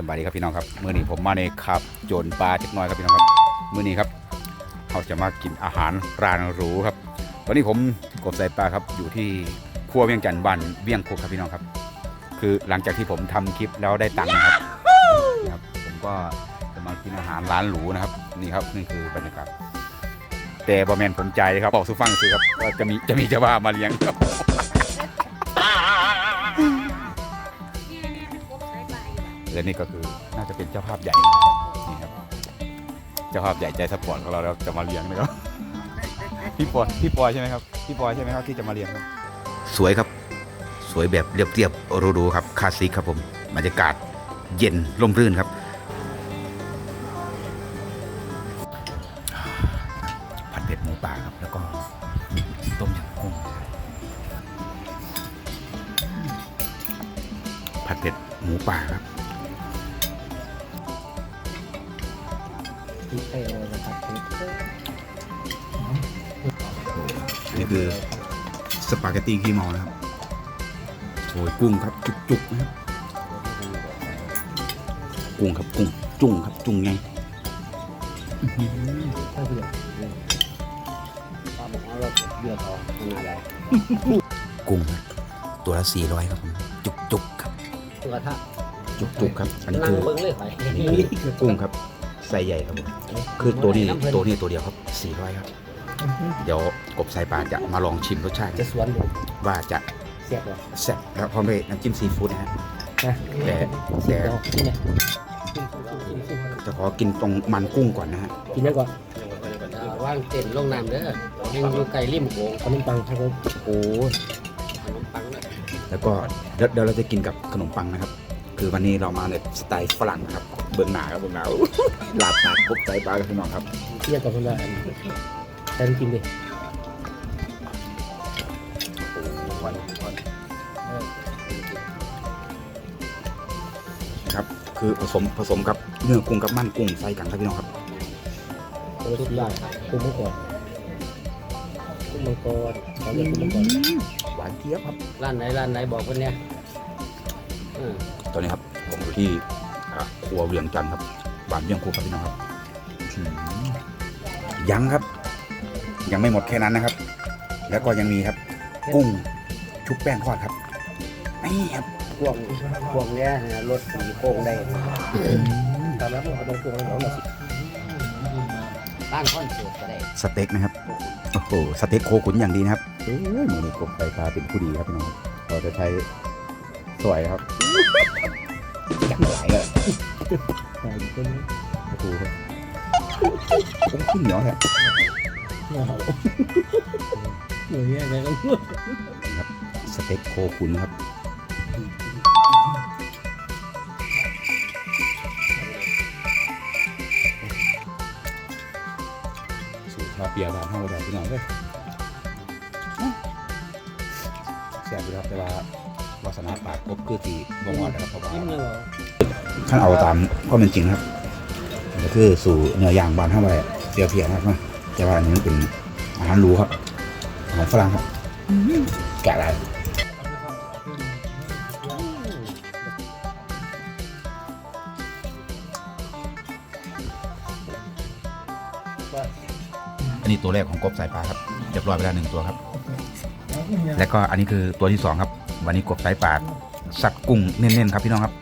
สบายดีครับพี่น้องครับมื้อนี้ผมมาในขับโจรปลาจักน้อยครับพี่น้องครับมื้อนี้ครับเราจะมากินอาหารร้านหรูครับวันนี้ผมกบใส่ปลาครับอยู่ที่ครัวเวียงจันทร์บ้านเวียงคุกครับพี่น้องครับ คือหลังจากที่ผมทำคลิปแล้วได้ตังค์นะครับนะครับผมก็จะมากินอาหารร้านหรูนะครับนี่ครับนี่คือบรรยากาศแต่บอแมนผมใจครับบอกสุฟังคือครับว่าจะมีจะมีเจ้าว่ามาเลี้ยงครับ และนี่ก็คือน่าจะเป็นเจ้าภาพใหญ่นี่ครับเจ้าภาพใหญ่ใจสปอร์ตของเราแล้วจะมาเลี้ยงนะครับพี่ปอยพี่ปอยใช่ไหมครับพี่ปอยใช่ไหมครับที่จะมาเลี้ยงครับสวยครับ สวยแบบเรียบเรียบๆหรูๆครับคลาสสิกครับผมบรรยากาศเย็นร่มรื่นครับผัดเผ็ดหมูป่าครับแล้วก็ต้มยำกุ้งผัดเผ็ดหมูป่าครับ พริกไทยโรยนะครับพริกอันนี้คือสปาเกตตี้ขี้เมานะครับโอยกุ้งครับ จุกๆนะครับ กุ้งครับกุ้งจุ้งครับจุ้งไงข้าวเผือกปลาหมอเราเดือดออกมันอะไรกุ้งครับตัวละสี่ร้อยครับผมจุกๆครับตัวทะจุกๆครับ อันนี้นั่งคือเบิ้งเลยไปกุ้งครับ ไซส์ใหญ่ครับผมคือตัวนี้ตัวนี้ตัวเดียวครับสี่ร้อยครับ เดี๋ยวกบสายป่านจะมาลองชิมรสชาติจะสวนดูว่าจะเสียบเลยแซ่บแล้วพร้อมด้วยน้ำจิ้มซีฟู้ดนะฮะนะแต่เสียแต่บนี่เนี่ยกินสุดแล้วกินสุดแล้วจะขอกินตรงมันกุ้งก่อนนะฮะกินนั่นก่อนว่างเต้นลงน้ำเด้อยังอยู่ไกลริมโขงขนมปังครับผมโอ้ยขนมปังนะแล้วก็เดี๋ยวเดี๋ยวเราจะกินกับขนมปังนะครับ คือวันนี้เรามาในสไตล์ฝรั่งนะครับ เบื้องหน้าครับเบื้องหน้าหลาบปากกบสายปลากับพี่น้องครับเทียบกับคนละอันแต่กินดิวันวันครับ คือผสมผสมกับเนื้อกุ้งกับมันกุ้งใส่กันครับพี่น้องครับโอ้สุดยอดกุ้งมังกรกุ้งมังกรขอเรียกกุ้งมังกรหวานเจี๊ยบครับร้านไหนร้านไหนบอกคนเนี้ยเออ ตอนนี้ครับผมอยู่ที่อ่าครัวเวียงจันทร์ครับบ้านเวียงครูครับพี่น้องครับอืมยังครับ ยังไม่หมดแค่นั้นนะครับ แล้วก็ยังมีครับ กุ้งชุบแป้งทอดครับนี่ครับพวกพวกเนี้ยนะรถสีโค้งได้ตามแล้วพวกมันพวกมันหลงมาสิตั้งคอนเสิร์ตก็ได้สเต็กนะครับโอ้โหสเต็กโคขุนอย่างดีนะครับเอ้ยมือนี้กบไฟฟ้าเป็นผู้ดีครับพี่น้องเราจะใช้ สวยครับจังหลายเลยใช่คนนี้โอ้โหครับโอ้ขึ้นเหนียวแท้เหงาเหนื่อยอะไรกันสเต็กโคขุนครับสูตรชาเปียบานห้องแบบพี่น้องเลยแซ่บอยู่ครับแต่ว่า วาสนาปากกบคือตีบ่งอดนะครับเพราะว่ายิ้นเอาตามความเป็นจริงนะครับก็คือสู่เนื้อย่างบานเท่าไหร่เสียเพียนะครับแต่ว่าอันนี้เป็นอาหารรูครับอาหารฝรั่งครับแกะอะไรอันนี้ตัวแรกของกบสายปลาครับเรียบร้อยไปแล้วหนึ่งตัวครับ แล้วก็อันนี้คือตัวที่สองครับ วันนี้กบสายปลาสัตว์กุ้งเน้นๆครับพี่น้องครับ